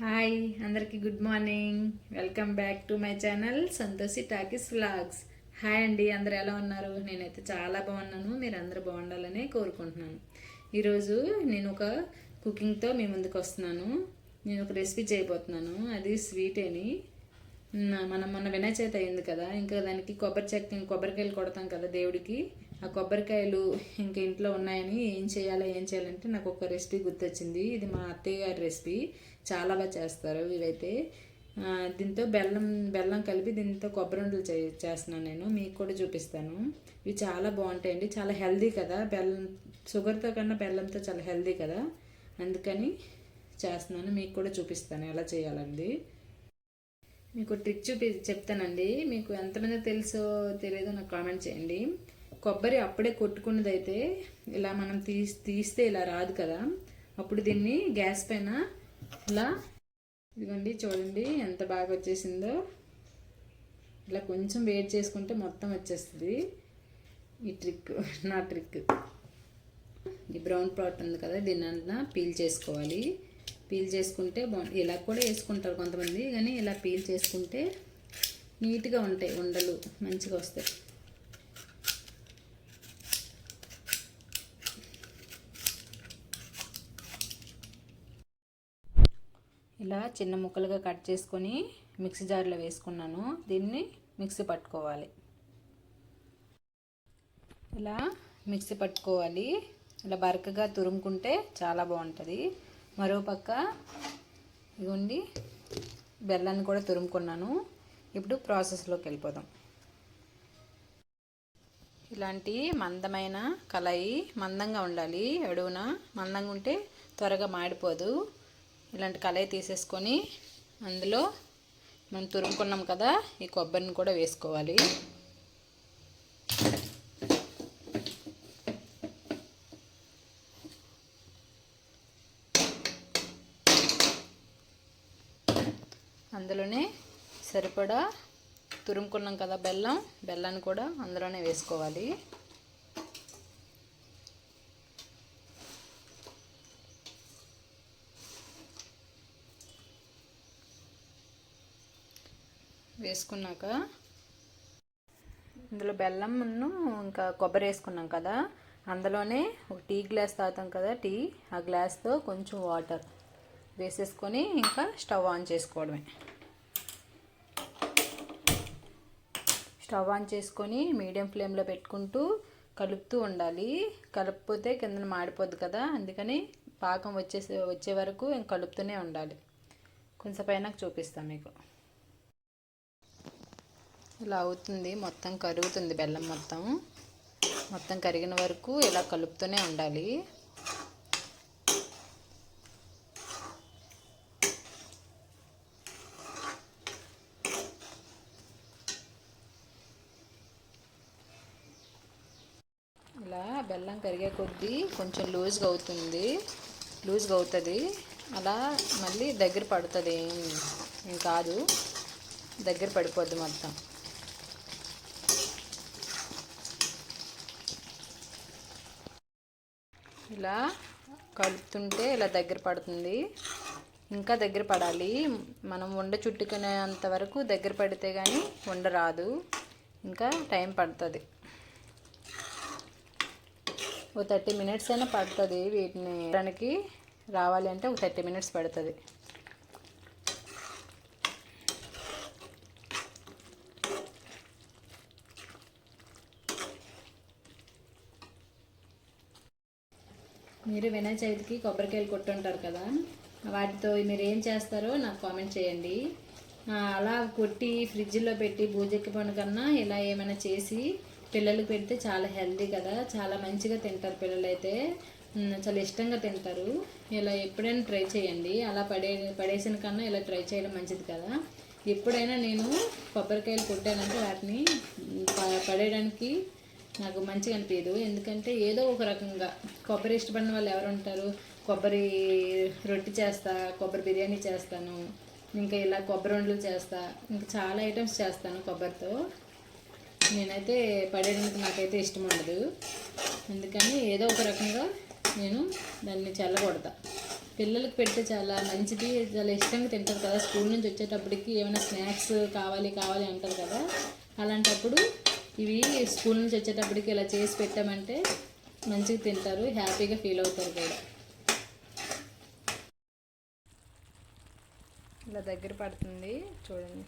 Hi అందరికీ good morning. Welcome back to my channel Santoshi talkies vlogs. Hi అండి అందరు ఎలా ఉన్నారు? నేనైతే చాలా బాగున్నాను మీరు అందరూ బాగుండాలని కోరుకుంటున్నాను. ఈరోజు నేను ఒక కుకింగ్తో మీ ముందుకు వస్తున్నాను. నేను ఒక రెసిపీ చేయబోతున్నాను అది స్వీట్ అని. మనం మొన్న వినాయక చవితి అయింది కదా ఇంకా దానికి కొబ్బరి చెక్క కొబ్బరికాయలు కొడతాం కదా దేవుడికి. ఆ కొబ్బరికాయలు ఇంకా ఇంట్లో ఉన్నాయని ఏం చేయాలో ఏం చేయాలంటే నాకు ఒక రెసిపీ గుర్తొచ్చింది. ఇది మా అత్తయ్య గారి రెసిపీ. చాలా బాగా చేస్తారు ఇవైతే. దీంతో బెల్లం బెల్లం కలిపి దీంతో కొబ్బరి ఉండలు చే చేస్తున్నాను నేను. మీకు కూడా చూపిస్తాను. ఇవి చాలా బాగుంటాయండి. చాలా హెల్దీ కదా. బెల్లం షుగర్తో కన్నా బెల్లంతో చాలా హెల్దీ కదా. అందుకని చేస్తున్నాను. మీకు కూడా చూపిస్తాను ఎలా చేయాలండి మీకు ట్రిక్ చూపి చెప్తానండి. మీకు ఎంతమంది తెలుసో తెలియదో నాకు కామెంట్ చేయండి. కొబ్బరి అప్పుడే కొట్టుకున్నదైతే ఇలా మనం తీసి తీస్తే ఇలా రాదు కదా. అప్పుడు దీన్ని గ్యాస్ పైన ఇలా ఇదిగోండి చూడండి ఎంత బాగా వచ్చేసిందో. ఇలా కొంచెం వేడి చేసుకుంటే మొత్తం వచ్చేస్తుంది. ఈ ట్రిక్ నా ట్రిక్. ఈ బ్రౌన్ పాట్ ఉంది కదా దీన్ని అంతా పీల్ చేసుకోవాలి. పీల్ చేసుకుంటే బాగుంటుంది ఇలా కూడా వేసుకుంటారు కొంతమంది కానీ ఇలా పీల్ చేసుకుంటే నీట్గా ఉంటాయి ఉండలు మంచిగా వస్తాయి. ఇలా చిన్న ముక్కలుగా కట్ చేసుకొని మిక్సీ జార్లో వేసుకున్నాను. దీన్ని మిక్సీ పట్టుకోవాలి. ఇలా మిక్సీ పట్టుకోవాలి. ఇలా బరకగా తురుముకుంటే చాలా బాగుంటుంది. మరోపక్క ఇదిగోండి బెల్లాన్ని కూడా తురుముకున్నాను. ఇప్పుడు ప్రాసెస్లోకి వెళ్ళిపోదాం. ఇలాంటి మందమైన కళాయి మందంగా ఉండాలి. అడుగున మందంగా ఉంటే త్వరగా మాడిపోదు. ఇలాంటి కళాయి తీసేసుకొని అందులో మనం తురుముకున్నాం కదా ఈ కొబ్బరిని కూడా వేసుకోవాలి. అందులోనే సరిపడా తురుముకున్నాం కదా బెల్లం బెల్లాన్ని కూడా అందులోనే వేసుకోవాలి. వేసుకున్నాక ఇందులో బెల్లంను ఇంకా కొబ్బరి వేసుకున్నాం కదా అందులోనే ఒక టీ గ్లాస్ తాగుతాం కదా టీ ఆ గ్లాస్తో కొంచెం వాటర్ వేసేసుకొని ఇంకా స్టవ్ ఆన్ చేసుకోవడమే. స్టవ్ ఆన్ చేసుకొని మీడియం ఫ్లేమ్లో పెట్టుకుంటూ కలుపుతూ ఉండాలి. కలుపుపోతే కిందన మాడిపోద్ది కదా అందుకని పాకం వచ్చేసే వచ్చే వరకు ఇంక కలుపుతూనే ఉండాలి. కొంచెం పైన చూపిస్తాను మీకు. ఇలా అవుతుంది. మొత్తం కరుగుతుంది బెల్లం మొత్తం. మొత్తం కరిగిన వరకు ఇలా కలుపుతూనే ఉండాలి. ఇలా బెల్లం కరిగే కొద్దీ కొంచెం లూజ్గా అవుతుంది. లూజ్గా అవుతుంది. అలా మళ్ళీ దగ్గర పడుతుంది. ఏం కాదు. దగ్గర పడిపోద్ది మొత్తం. ఇలా కలుపుతుంటే ఇలా దగ్గర పడుతుంది. ఇంకా దగ్గర పడాలి. మనం వండ చుట్టుకునేంత వరకు దగ్గర పడితే కానీ వండ రాదు. ఇంకా టైం పడుతుంది. ఓ థర్టీ మినిట్స్ అయినా పడుతుంది వీటిని. దానికి రావాలి అంటే ఒక థర్టీ మినిట్స్ పడుతుంది. మీరు వినాయక చవితికి కొబ్బరికాయలు కొట్టుంటారు కదా వాటితో మీరు ఏం చేస్తారో నాకు కామెంట్ చేయండి. అలా కొట్టి ఫ్రిడ్జ్లో పెట్టి బూజెక్కి పండు కన్నా ఇలా ఏమైనా చేసి పిల్లలకు పెడితే చాలా హెల్దీ కదా చాలా మంచిగా తింటారు పిల్లలైతే. చాలా ఇష్టంగా తింటారు. ఇలా ఎప్పుడైనా ట్రై చేయండి. అలా పడే పడేసిన కన్నా ఇలా ట్రై చేయడం మంచిది కదా. ఎప్పుడైనా నేను కొబ్బరికాయలు కొట్టానంటే వాటిని ప- పడేయడానికి నాకు మంచిగా అనిపించదు ఎందుకంటే ఏదో ఒక రకంగా కొబ్బరి ఇష్టపడిన వాళ్ళు ఎవరు ఉంటారు? కొబ్బరి రొట్టి చేస్తా కొబ్బరి బిర్యానీ చేస్తాను ఇంకా ఇలా కొబ్బరి వండలు చేస్తా ఇంకా చాలా ఐటమ్స్ చేస్తాను కొబ్బరితో. నేనైతే పడేయడానికి నాకైతే ఇష్టం ఉండదు. అందుకని ఏదో ఒక రకంగా నేను దాన్ని చల్లకూడదా పిల్లలకు పెడితే చాలా మంచిది. చాలా ఇష్టంగా తింటారు కదా. స్కూల్ నుంచి వచ్చేటప్పటికి ఏమైనా స్నాక్స్ కావాలి కావాలి అంటారు కదా. అలాంటప్పుడు ఇవి స్కూల్ నుంచి వచ్చేటప్పటికి ఇలా చేసి పెట్టామంటే మంచిగా తింటారు హ్యాపీగా ఫీల్ అవుతారు కూడా. ఇలా దగ్గర పడుతుంది చూడండి.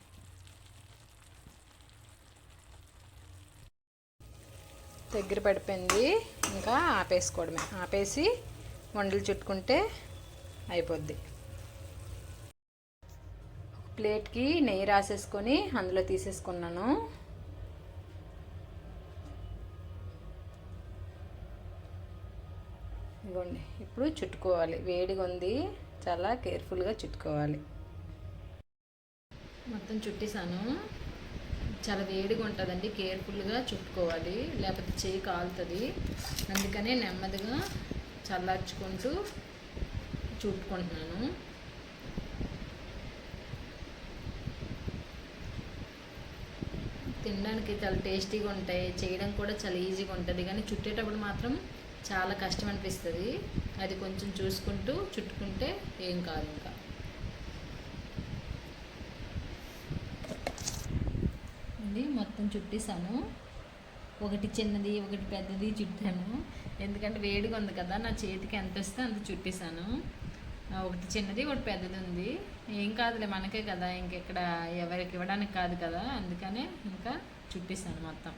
దగ్గర పడిపోయింది ఇంకా ఆపేసుకోవడమే. ఆపేసి వండలు చుట్టుకుంటే అయిపోద్ది. ప్లేట్కి నెయ్యి రాసేసుకొని అందులో తీసేసుకున్నాను. ఇవ్వండి ఇప్పుడు చుట్టుకోవాలి. వేడిగా ఉంది. చాలా కేర్ఫుల్గా చుట్టుకోవాలి. మొత్తం చుట్టేసాను చాలా వేడిగా ఉంటుందండి. కేర్ఫుల్గా చుట్టుకోవాలి. లేకపోతే చేయి కాలుతుంది. అందుకనే నెమ్మదిగా చల్లార్చుకుంటూ చుట్టుకుంటున్నాను. తినడానికి చాలా టేస్టీగా ఉంటాయి. చేయడం కూడా చాలా ఈజీగా ఉంటుంది. కానీ చుట్టేటప్పుడు మాత్రం చాలా కష్టం అనిపిస్తుంది అది కొంచెం చూసుకుంటూ చుట్టుకుంటే ఏం కాదు ఇంకా. ఇది మొత్తం చుట్టేసాను ఒకటి చిన్నది ఒకటి పెద్దది చుట్టాను. ఎందుకంటే వేడిగా ఉంది కదా నా చేతికి ఎంత వస్తే అంత చుట్టేసాను ఒకటి చిన్నది ఒకటి పెద్దది ఉంది. ఏం కాదులే మనకే కదా ఇంకెక్కడ ఎవరికి ఇవ్వడానికి కాదు కదా అందుకనే ఇంకా చుట్టేసాను మొత్తం.